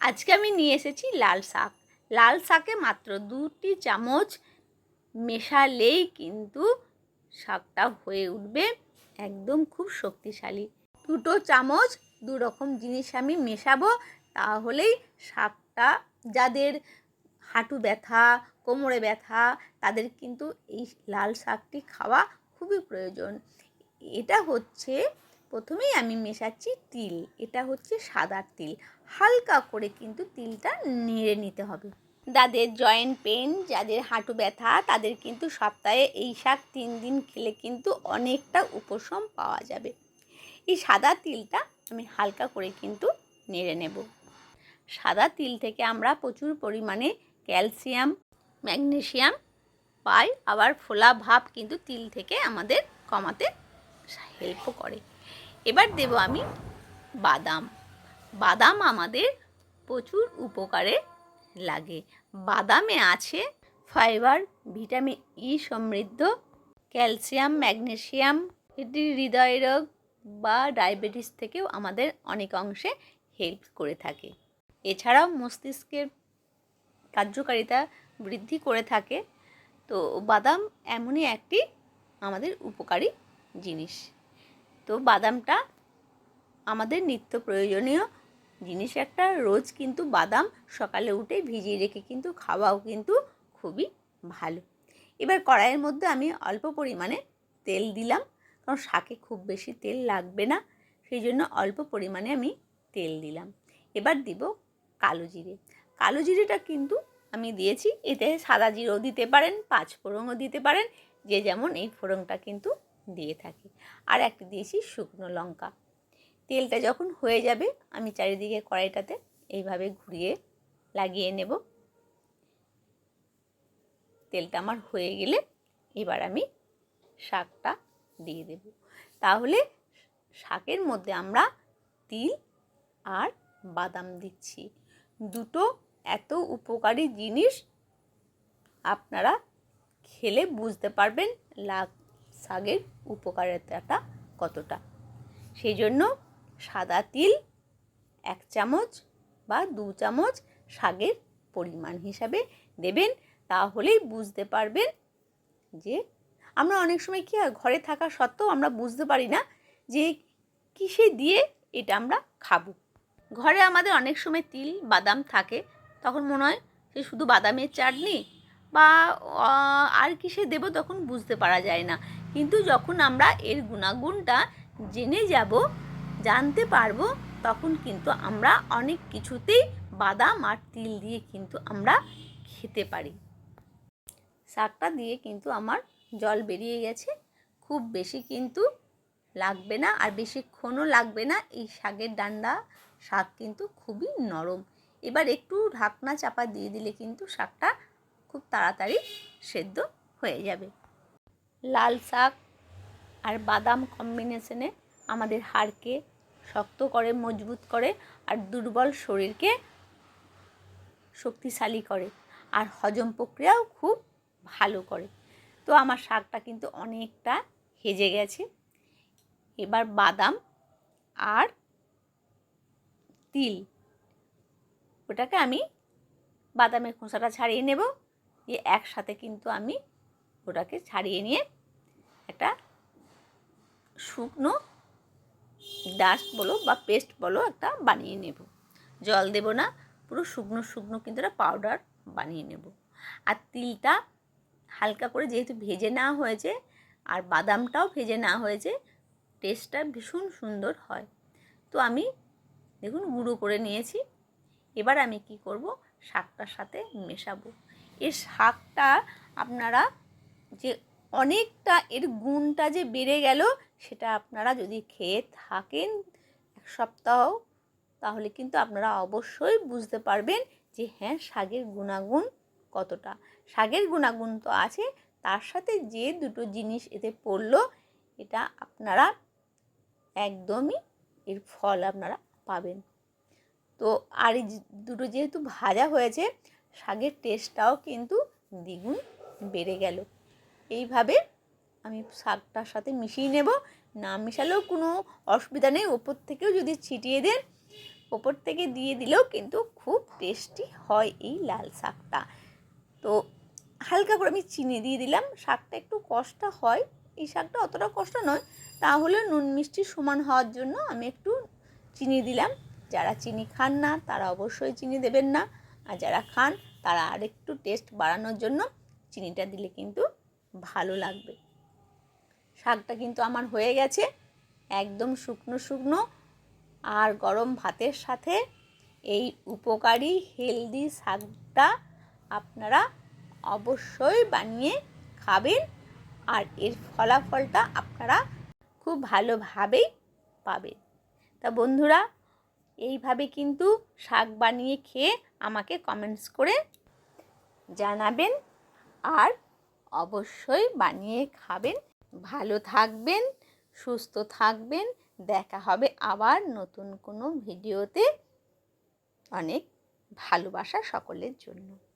আজকে আমি নিয়ে এসেছি লাল শাক। লাল শাকে মাত্র দুটি চামচ মেশালেই কিন্তু শাকটা হয়ে উঠবে, একদম খুব শক্তিশালী। দুটো চামচ দু রকম জিনিস আমি মেশাবো, তাহলেই শাকটা যাদের হাঁটু ব্যথা, কোমরে ব্যথা, তাদের কিন্তু এই লাল শাকটি খাওয়া খুবই প্রয়োজন। এটা হচ্ছে প্রথমেই আমি মেশাচ্ছি তিল। এটা হচ্ছে সাদা তিল। হালকা করে কিন্তু তিলটা নেড়ে নিতে হবে। যাদের জয়েন্ট পেন যাদের হাঁটু ব্যথা, তাদের কিন্তু সপ্তাহে এই শাক তিন দিন খেলে কিন্তু অনেকটা উপশম পাওয়া যাবে। এই সাদা তিলটা আমি হালকা করে কিন্তু নেড়ে নেব। সাদা তিল থেকে আমরা প্রচুর পরিমাণে ক্যালসিয়াম, ম্যাগনেসিয়াম পাই। আবার ফোলা ভাব কিন্তু তিল থেকে আমাদের কমাতে হেল্পও করে। এবার দেব আমি বাদাম। বাদাম আমাদের প্রচুর উপকারে লাগে। বাদামে আছে ফাইবার, ভিটামিন ই সমৃদ্ধ, ক্যালসিয়াম, ম্যাগনেসিয়াম, এটি হৃদয় রোগ বা ডায়াবেটিস থেকেও আমাদের অনেক অংশে হেল্প করে থাকে। এছাড়াও মস্তিষ্কের কার্যকারিতা বৃদ্ধি করে থাকে। তো বাদাম এমনই একটি আমাদের উপকারী জিনিস। তো বাদামটা আমাদের নিত্য প্রয়োজনীয় জিনিস একটা। রোজ কিন্তু বাদাম সকালে উঠে ভিজিয়ে রেখে কিন্তু খাওয়াও কিন্তু খুবই ভালো। এবার কড়াইয়ের মধ্যে আমি অল্প পরিমাণে তেল দিলাম, কারণ শাকে খুব বেশি তেল লাগবে না, সেই জন্য অল্প পরিমাণে আমি তেল দিলাম। এবার দিব কালো জিরে। কালো জিরেটা কিন্তু আমি দিয়েছি, এতে সাদা জিরেও দিতে পারেন, পাঁচ ফোড়নও দিতে পারেন, যে যেমন এই ফোড়নটা কিন্তু দিয়ে থাকি। আর একটা দিয়েছি শুকনো লঙ্কা। তেলটা যখন হয়ে যাবে, আমি চারিদিকে কড়াইটাতে এইভাবে ঘুরিয়ে লাগিয়ে নেব। তেলটা আমার হয়ে গেলে এবার আমি শাকটা দিয়ে দেব। তাহলে শাকের মধ্যে আমরা তিল আর বাদাম দিচ্ছি। দুটো এত উপকারী জিনিস, আপনারা খেলে বুঝতে পারবেন, লাগ শাকের উপকারিতাটা কতটা? সেই জন্য সাদা তিল, এক চামচ বা দু চামচ শাকের পরিমাণ হিসাবে দেবেন, তাহলেই বুঝতে পারবেন যে আমরা অনেক সময় কী হয়, ঘরে থাকা সত্ত্বেও আমরা বুঝতে পারি না যে কিসে দিয়ে এটা আমরা খাব। ঘরে আমাদের অনেক সময় তিল, বাদাম থাকে, তখন মনে হয় যে শুধু বাদামের চাটনি বা আর কিসে দেব তখন বুঝতে পারা যায় না। কিন্তু যখন আমরা এর গুণাগুণটা জেনে যাব, জানতে পারব, তখন কিন্তু আমরা অনেক কিছুতেই বাদাম আর তিল দিয়ে কিন্তু আমরা খেতে পারি। শাকটা দিয়ে কিন্তু আমার জল বেরিয়ে গেছে। খুব বেশি কিন্তু লাগবে না আর বেশিক্ষণও লাগবে না। এই শাকের ডান্ডা শাক কিন্তু খুবই নরম। এবার একটু ঢাকনা চাপা দিয়ে দিলে কিন্তু শাকটা খুব তাড়াতাড়ি সেদ্ধ হয়ে যাবে। লাল শাক আর বাদাম কম্বিনেশনে আমাদের হাড়কে শক্ত করে, মজবুত করে আর দুর্বল শরীরকে শক্তিশালী করে আর হজম প্রক্রিয়াও খুব ভালো করে। তো আমার শাকটা কিন্তু অনেকটা হেজে গেছে। এবার বাদাম আর তিল, ওটাকে আমি বাদামের খোসাটা ছাড়িয়ে নেব। দিয়ে একসাথে কিন্তু আমি ওটাকে ছাড়িয়ে নিয়ে একটা শুকনো ডাস্ট বলো বা পেস্ট বলো একটা বানিয়ে নেব। জল দেব না, পুরো শুকনো শুকনো কিন্তু একটা পাউডার বানিয়ে নেব। আর তিলটা হালকা করে যেহেতু ভেজে নেওয়া হয়েছে আর বাদামটাও ভেজে নেওয়া হয়েছে টেস্টটা ভীষণ সুন্দর হয়। তো আমি দেখুন গুঁড়ো করে নিয়েছি। এবার আমি কি করব? শাকটার সাথে মেশাবো। এর শাকটা আপনারা যে অনেকটা এর গুণটা যে বেড়ে গেল, সেটা আপনারা যদি খেয়ে থাকেন এক সপ্তাহ, তাহলে কিন্তু আপনারা অবশ্যই বুঝতে পারবেন যে হ্যাঁ শাকের গুণাগুণ কতটা। শাকের গুণাগুণ তো আছে, তার সাথে যে দুটো জিনিস এতে পড়ল, এটা আপনারা একদমই এর ফল আপনারা পাবেন। তো আর এই দুটো যেহেতু ভাজা হয়েছে শাকের টেস্টটাও কিন্তু দ্বিগুণ বেড়ে গেল। এইভাবে আমি শাকটার সাথে মিশিয়ে নেব, না মেশালেও কোনো অসুবিধা নেই। ওপর থেকেও যদি ছিটিয়ে দেন, ওপর থেকে দিয়ে দিলেও কিন্তু খুব টেস্টি হয় এই লাল শাকটা। তো হালকা করে আমি চিনি দিয়ে দিলাম। শাকটা একটু কষ্ট হয়, এই শাকটা অতটা কষ্ট নয়। তাহলে নুন মিষ্টি সমান হওয়ার জন্য আমি একটু চিনি দিলাম। যারা চিনি খান না, তারা অবশ্যই চিনি দেবেন না। আর যারা খান, তারা আরেকটু টেস্ট বাড়ানোর জন্য চিনিটা দিলে কিন্তু ভালো লাগবে। শাকটা কিন্তু আমার হয়ে গেছে একদম শুকনো শুকনো আর গরম ভাতের সাথে এই উপকারী হেলদি শাকটা আপনারা অবশ্যই বানিয়ে খাবেন আর এর ফলাফলটা আপনারা খুব ভালোভাবেই পাবেন। তা বন্ধুরা এইভাবে কিন্তু শাক বানিয়ে খেয়ে আমাকে কমেন্টস করে জানাবেন। আর অবশ্যই বানিয়ে খাবেন। ভালো থাকবেন, সুস্থ থাকবেন। দেখা হবে আবার নতুন কোনো ভিডিওতে। অনেক ভালোবাসা সকলের জন্য।